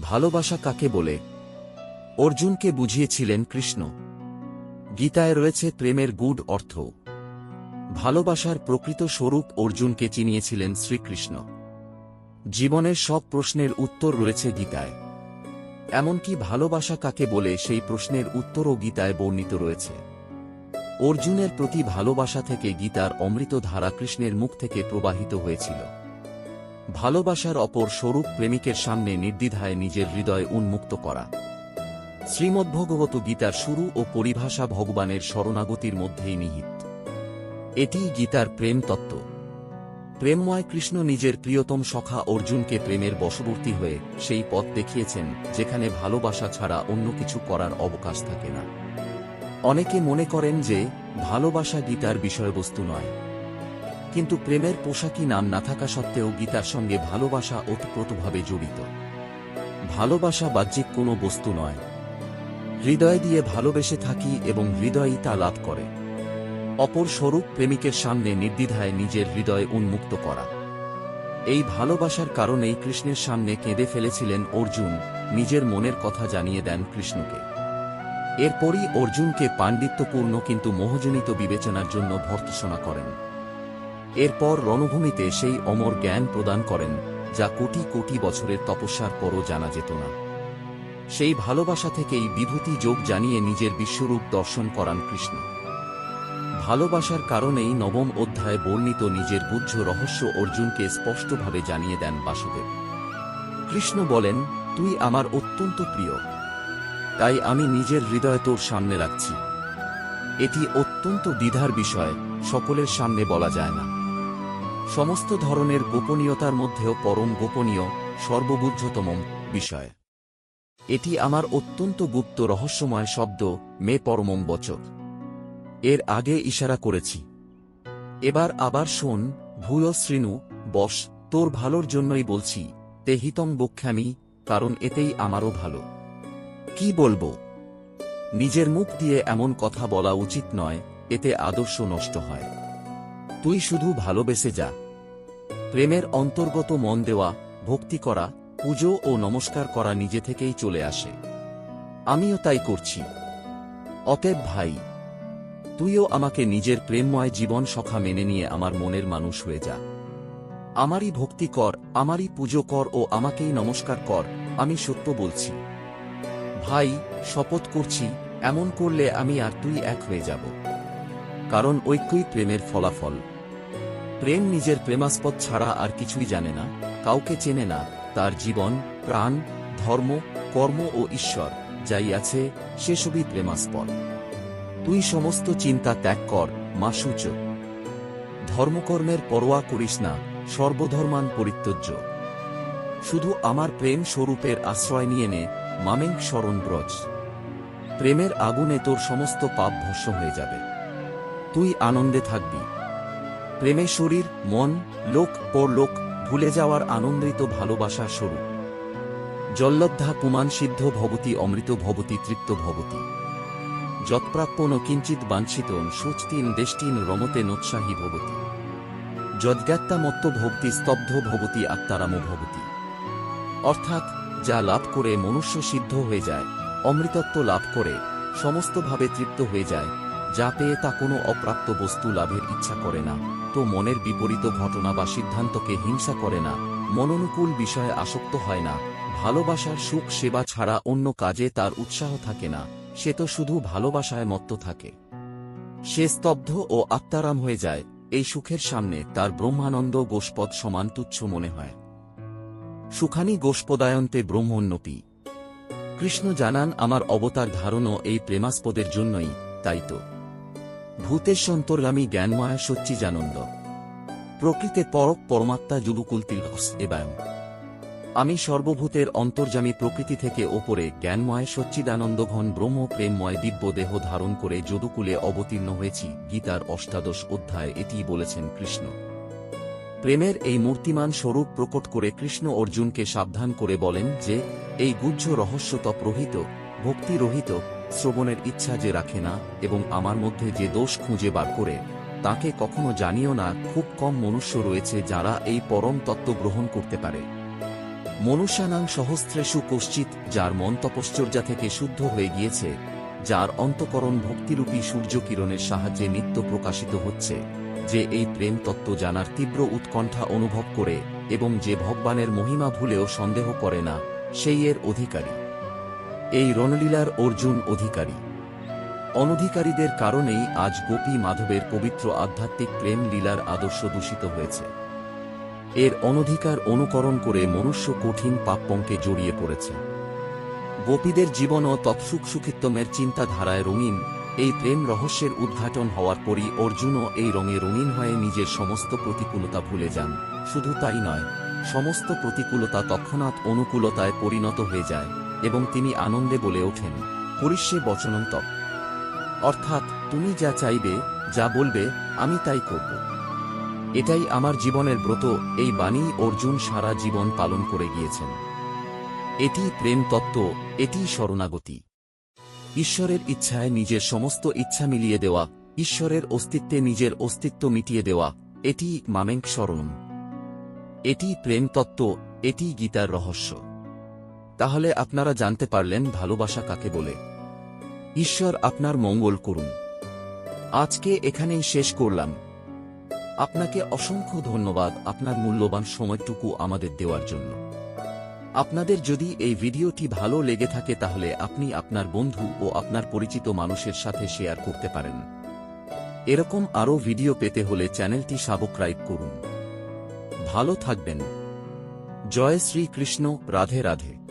ভালোবাসা কাকে বলে? অর্জুনকে বুঝিয়েছিলেন কৃষ্ণ। গীতায় রয়েছে প্রেমের গুড অর্থ। ভালোবাসার প্রকৃত স্বরূপ অর্জুনকে চিনিয়েছিলেন শ্রীকৃষ্ণ। জীবনের সব প্রশ্নের উত্তর রয়েছে গীতায়। এমনকি ভালোবাসা কাকে বলে সেই প্রশ্নের উত্তরও গীতায় বর্ণিত রয়েছে। অর্জুনের প্রতি ভালোবাসা থেকে গীতার অমৃত ধারা কৃষ্ণের মুখ থেকে প্রবাহিত হয়েছিল। ভালোবাসার অপর স্বরূপ প্রেমিকের সামনে নির্দ্বিধায় নিজের হৃদয় উন্মুক্ত করা। শ্রীমদ্ভগবত গীতার শুরু ও পরিভাষা ভগবানের শরণাগতির মধ্যেই নিহিত। এটিই গীতার প্রেম তত্ত্ব। প্রেমময় কৃষ্ণ নিজের প্রিয়তম সখা অর্জুনকে প্রেমের বশবর্তী হয়ে সেই পথ দেখিয়েছেন, যেখানে ভালোবাসা ছাড়া অন্য কিছু করার অবকাশ থাকে না। অনেকে মনে করেন যে, ভালোবাসা গীতার বিষয়বস্তু নয়। কিন্তু প্রেমের পোশাকি নাম না থাকা সত্ত্বেও গীতার সঙ্গে ভালোবাসা ওতপ্রোতভাবে জড়িত। ভালোবাসা বাহ্যিক কোনো বস্তু নয়। হৃদয় দিয়ে ভালোবেসে থাকি এবং হৃদয়ই তা লাভ করে। অপর স্বরূপ প্রেমিকের সামনে নির্দ্বিধায় নিজের হৃদয় উন্মুক্ত করা। এই ভালোবাসার কারণেই কৃষ্ণের সামনে কেঁদে ফেলেছিলেন অর্জুন, নিজের মনের কথা জানিয়ে দেন কৃষ্ণকে। এরপরই অর্জুনকে পাণ্ডিত্যপূর্ণ কিন্তু মোহজনিত বিবেচনার জন্য ভর্তসনা করেন। এরপর রণভূমিতে সেই অমর জ্ঞান প্রদান করেন, যা কোটি কোটি বছরের তপস্যার পরও জানা যেত না। সেই ভালোবাসা থেকেই বিভূতি যোগ জানিয়ে নিজের বিশ্বরূপ দর্শন করান কৃষ্ণ। ভালোবাসার কারণেই নবম অধ্যায়ে বর্ণিত নিজের বুদ্ধ রহস্য অর্জুনকে স্পষ্টভাবে জানিয়ে দেন বাসুদেব। কৃষ্ণ বলেন, তুই আমার অত্যন্ত প্রিয়। তাই আমি নিজের হৃদয় তোর সামনে রাখছি। এটি অত্যন্ত দ্বিধার বিষয়, সকলের সামনে বলা যায় না। সমস্ত ধরনের গোপনীয়তার মধ্যেও পরম গোপনীয় সর্ববুদ্ধতম বিষয়। এটি আমার অত্যন্ত গুপ্ত রহস্যময় শব্দ, মে পরমম বচক এর আগে ইশারা করেছি। এবার আবার শোন, ভূয় শ্রীনু, বস, তোর ভালোর জন্যই বলছি তেহিতম বক্ষামি, কারণ এতেই আমারও ভালো। কি বলব? নিজের মুখ দিয়ে এমন কথা বলা উচিত নয়, এতে আদর্শ নষ্ট হয়। তুই শুধু ভালোবেসে যা। প্রেমের অন্তর্গত মন দেওয়া, ভক্তি করা, পুজো ও নমস্কার করা নিজে থেকেই চলে আসে। আমিও তাই করছি। অতএব ভাই, তুইও আমাকে নিজের প্রেমময় জীবন সখা মেনে নিয়ে আমার মনের মানুষ হয়ে যা। আমারই ভক্তি কর, আমারই পুজো কর ও আমাকেই নমস্কার কর, আমি সত্য বলছি। ভাই, শপথ করছি, এমন করলে আমি আর তুই এক হয়ে যাব। কারণ ঐক্যই প্রেমের ফলাফল। প্রেম নিজের প্রেমাস্পদ ছাড়া আর কিছুই জানে না, কাউকে চেনে না, তার জীবন, প্রাণ, ধর্ম, কর্ম ও ঈশ্বর, যাই আছে সেসবই প্রেমাস্পদ। তুই সমস্ত চিন্তা ত্যাগ কর মাসুচ ধর্মকর্মের পরোয়া করিস না, সর্বধর্মান পরিত্যজ্য। শুধু আমার প্রেম স্বরূপের আশ্রয় নিয়ে নে মামেং শরণ ব্রজ। প্রেমের আগুনে তোর সমস্ত পাপ ভস্য হয়ে যাবে। তুই আনন্দে থাকবি। প্রেমে শরীর, মন, লোক পরলোক ভুলে যাওয়ার আনন্দিত ভালোবাসার স্বরূপ জল্লদ্ধা পুমান সিদ্ধ ভবতি অমৃত ভবতি তৃপ্ত ভবতি। যৎপ্রাপ্যন কিঞ্চিত বাঞ্ছিত সুচতিন দেষ্টিন রমতে নোৎসাহী ভবতি। যজ্ঞাত্মামত্ত ভক্তি স্তব্ধ ভবতি আত্মারাম ভবতি। অর্থাৎ, যা লাভ করে মনুষ্য সিদ্ধ হয়ে যায়, অমৃতত্ব লাভ করে, সমস্তভাবে তৃপ্ত হয়ে যায় যা পেয়ে তা কোনো অপ্রাপ্ত বস্তু লাভের ইচ্ছা করে না। তো মনের বিপরীত ঘটনা বা সিদ্ধান্তকে হিংসা করে না। মনোনুকূল বিষয়ে আসক্ত হয় না। ভালোবাসার সুখ সেবা ছাড়া অন্য কাজে তার উৎসাহ থাকে না। সে তো শুধু ভালোবাসায় মত্ত থাকে। সে স্তব্ধ ও আত্মারাম হয়ে যায়। এই সুখের সামনে তার ব্রহ্মানন্দ গোষ্পদ সমান তুচ্ছ মনে হয়। সুখানি গোষ্পদায়ন্তে ব্রহ্মোন্নতি। কৃষ্ণ জানান, আমার অবতার ধারণও এই প্রেমাস্পদের জন্যই, তাই তো। ভূতের সন্তর্গামী জ্ঞানময়া সচ্চিজানন্দ প্রকৃতে পরক পরমাত্মা যুবকুলতিলস এবায়ম আমি সর্বভূতের অন্তর্জামী প্রকৃতি থেকে ওপরে জ্ঞানময় সচ্চিদানন্দ ঘন ব্রহ্ম প্রেমময় দিব্য দেহ ধারণ করে যদুকুলে অবতীর্ণ হয়েছি, গীতার অষ্টাদশ অধ্যায় এটিই বলেছেন কৃষ্ণ। প্রেমের এই মূর্তিমান স্বরূপ প্রকট করে কৃষ্ণ অর্জুনকে সাবধান করে বলেন যে, এই গুহ্য রহস্য তপ্রহিত ভক্তিরহিত শ্রবণের ইচ্ছা যে রাখে না এবং আমার মধ্যে যে দোষ খুঁজে বার করে, তাকে কখনো জানিও না, খুব কম মনুষ্য রয়েছে যারা এই পরম তত্ত্ব গ্রহণ করতে পারে। মনুষ্যানাং সহস্রেষু কশ্চিত যার মন তপশ্চর্যা থেকে শুদ্ধ হয়ে গিয়েছে, যার অন্তকরণ ভক্তিরূপী সূর্যকিরণের সাহায্যে নিত্য প্রকাশিত হচ্ছে, যে এই প্রেম তত্ত্ব জানার তীব্র উৎকণ্ঠা অনুভব করে এবং যে ভগবানের মহিমা ভুলেও সন্দেহ করে না, সেই এর অধিকারী। এই রণলীলার অর্জুন অধিকারী। অনধিকারীদের কারণেই আজ গোপী মাধবের পবিত্র আধ্যাত্মিক প্রেম লীলার আদর্শ দূষিত হয়েছে। এর অনধিকার অনুকরণ করে মনুষ্য কঠিন পাপপঙ্কে জড়িয়ে পড়েছে। গোপীদের জীবন ও তৎসুখ সুখিত্তমের চিন্তাধারায় রঙিন, এই প্রেম রহস্যের উদ্ঘাটন হওয়ার পরই অর্জুনও এই রঙে রঙিন হয়ে নিজের সমস্ত প্রতিকূলতা ভুলে যান। শুধু তাই নয়, সমস্ত প্রতিকূলতা তৎক্ষণাৎ অনুকূলতায় পরিণত হয়ে যায়। এবং তিনি আনন্দে বলে ওঠেন পরিষ্যে বচনন্তপ অর্থাৎ তুমি যা চাইবে, যা বলবে, আমি তাই করব। এটাই আমার জীবনের ব্রত, এই বাণী অর্জুন সারা জীবন পালন করে গিয়েছেন। এটি প্রেম তত্ত্ব, এটি শরণাগতি। ঈশ্বরের ইচ্ছায় নিজের সমস্ত ইচ্ছা মিলিয়ে দেওয়া, ঈশ্বরের অস্তিত্বে নিজের অস্তিত্ব মিটিয়ে দেওয়া, এটি মামেঙ্ক শরণম। এটি প্রেম তত্ত্ব, এটি গীতার রহস্য। তাহলে আপনারা জানতে পারলেন ভালোবাসা কাকে বলে। ঈশ্বর আপনার মঙ্গল করুন। আজকে এখানেই শেষ করলাম। আপনাকে অসংখ্য ধন্যবাদ আপনার মূল্যবান সময়টুকু আমাদের দেওয়ার জন্য। আপনাদের যদি এই ভিডিওটি ভালো লেগে থাকে তাহলে আপনি আপনার বন্ধু ও আপনার পরিচিত মানুষের সাথে শেয়ার করতে পারেন। এরকম আরও ভিডিও পেতে হলে চ্যানেলটি সাবস্ক্রাইব করুন। ভালো থাকবেন। জয় শ্রীকৃষ্ণ, রাধে রাধে।